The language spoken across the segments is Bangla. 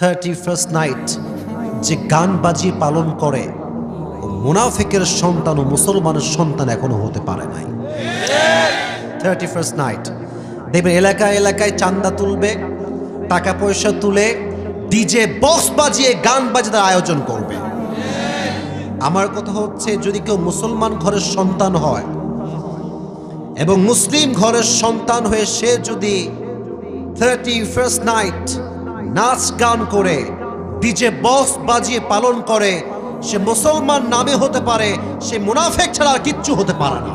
থার্টি ফার্স্ট নাইট যে গান বাজি পালন করে মুনাফিকের সন্তান ও মুসলমানের সন্তান এখনও হতে পারে নাই। থার্টি ফার্স্ট নাইট দেখবেন এলাকায় এলাকায় চান্দা তুলবে টাকা পয়সা তুলে ডিজে বক্স বাজিয়ে গান বাজানোর আয়োজন করবে। আমার কথা হচ্ছে, যদি কেউ মুসলমান ঘরের সন্তান হয় এবং মুসলিম ঘরের সন্তান হয়ে সে যদি থার্টি ফার্স্ট নাইট নাচ গান করে ডিজে বক্স বাজিয়ে পালন করে, সে মুসলমান নামে হতে পারে, সে মুনাফেক ছাড়া আর কিচ্ছু হতে পারে না।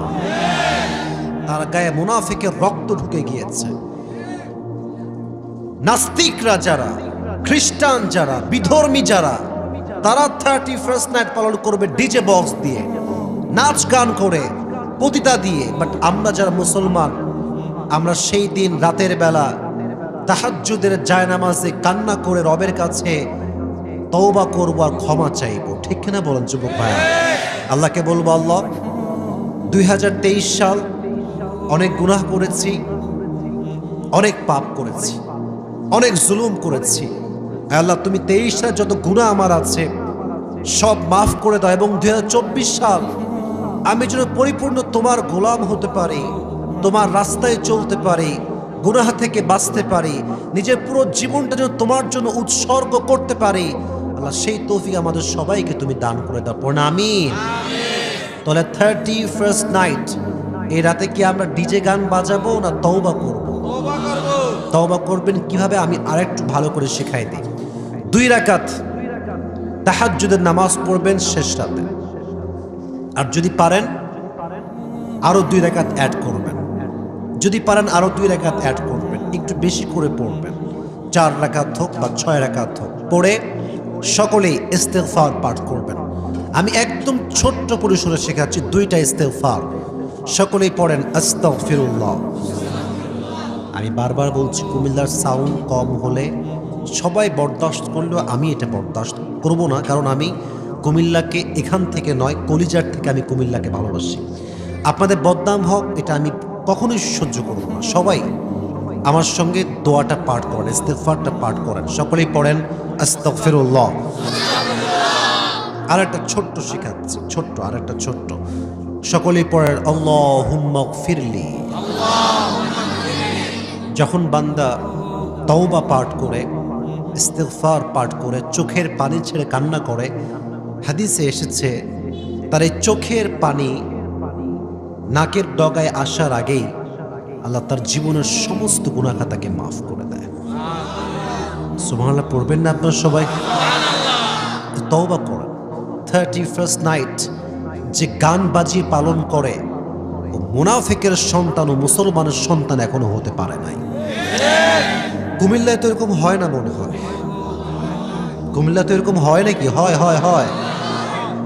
তার গায়ে মুনাফিকের রক্ত ঢুকে গিয়েছে। নাস্তিকরা যারা, খ্রিস্টান যারা, বিধর্মী যারা, তারা থার্টি ফার্স্ট নাইট পালন করবে ডিজে বক্স দিয়ে। নাচ গান করে, পতিতা দিয়ে। বাট আমরা যারা মুসলমান, আমরা সেই দিন রাতের বেলা তাহাজ্জুদের জায়নামাজে কান্না করে রবের কাছে তওবা করব আর ক্ষমা চাইব। ঠিক কিনা বলেন যুবক ভাই আল্লাহকে বলব, আল্লাহ, দুই হাজার তেইশ সাল অনেক গুনাহ করেছি, অনেক পাপ করেছি, অনেক জুলুম করেছি। আল্লাহ, তুমি তেইশ সালে যত গুণা আমার আছে, সব মাফ করে দাও এবং দুই হাজার চব্বিশ সাল আমি যেন পরিপূর্ণ তোমার গোলাম হতে পারি, তোমার রাস্তায় চলতে পারি গুনাহ থেকে বাঁচতে পারি, নিজের পুরো জীবনটা যেন তোমার জন্য উৎসর্গ করতে পারি, আল্লাহ সেই তৌফিক আমাদের সবাইকে তুমি দান করে দাও, পড়না, আমিন। তাহলে থার্টি ফার্স্ট নাইট এই রাতে কি আমরা ডিজে গান বাজাবো না তওবা করব? তওবা করবেন কীভাবে? আমি আরেকটু ভালো করে শেখাই দিই। দুই রাকাত তাহাজ্জুদের নামাজ পড়বেন শেষ রাতে। আর যদি পারেন, আরও দুই রাকাত অ্যাড করবেন। যদি পারেন আরও দুই রাকাত অ্যাড করবেন, একটু বেশি করে পড়বেন। চার রাকাত হোক বা ছয় রাকাত হোক। পড়ে সকলেই ইস্তেগফার পাঠ করবেন। আমি একদম ছোট্ট পরিসরে শেখাচ্ছি, দুইটা ইস্তেগফার। সকলেই পড়েন আস্তাগফিরুল্লাহ। আমি বারবার বলছি, কুমিল্লার সাউন্ড কম হলে সবাই বরদাস্ত করলেও আমি এটা বরদাস্ত করব না, কারণ আমি কুমিল্লাকে এখান থেকে নয়, কলিজার থেকে আমি কুমিল্লাকে ভালোবাসি। আপনাদের বদনাম হোক, এটা আমি কখনোই সহ্য করব না। সবাই আমার সঙ্গে দোয়াটা পাঠ করেন ইস্তেফারটা পাঠ করেন। সকলেই পড়েন, আস্তাগফিরুল্লাহ। আর একটা ছোট্ট শেখাচ্ছি, ছোট্ট আর একটা ছোট্ট। সকলেই পড়েন আল্লাহ ফিরলি যখন বান্দা তওবা পাঠ করে, ইস্তেগফার পাঠ করে, চোখের পানি ছেড়ে কান্না করে, হাদিসে এসেছে, তার এই চোখের পানি নাকের ডগায় আসার আগেই আল্লাহ তার জীবনের সমস্ত গুণাখাতাকে মাফ করে দেয়। সুবহানাল্লাহ, পড়বেন না আপনার সবাই? তওবা করেন থার্টি ফার্স্ট নাইট যে গান বাজিয়ে পালন করে, ও মুনাফিকের সন্তান ও মুসলমানের সন্তান এখনও হতে পারে নাই। কুমিল্লায় তো এরকম হয় না মনে হয়। কুমিল্লা তো এরকম হয় নাকি? হয় হয় হয়।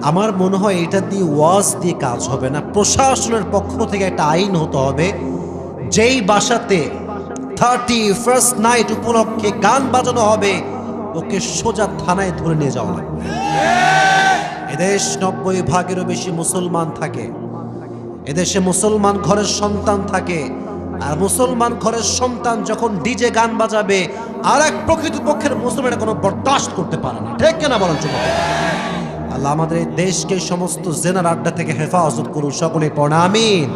আমার মনে হয় এটা দিয়ে ওয়াজ দিয়ে কাজ হবে না। প্রশাসনের পক্ষ থেকে একটা আইন হতে হবে, যেই বাসাতে থার্টি ফার্স্ট নাইট উপলক্ষে গান বাজানো হবে, ওকে সোজা থানায় ধরে নিয়ে যাওয়া লাগবে। এদেশ নব্বই ভাগেরও বেশি মুসলমান থাকে। এদেশে মুসলমান ঘরের সন্তান থাকে। আর মুসলমান ঘরের সন্তান যখন ডিজে গান বাজাবে আর এক প্রকৃতপক্ষের মুসলমানের কোনো বরদাস্ত করতে পারে না। ঠিক কেনা বলেন যুবক? আল্লাহ আমাদের এই দেশকে সমস্ত জেনার আড্ডা থেকে হেফাজত করুন। সকলে আমিন।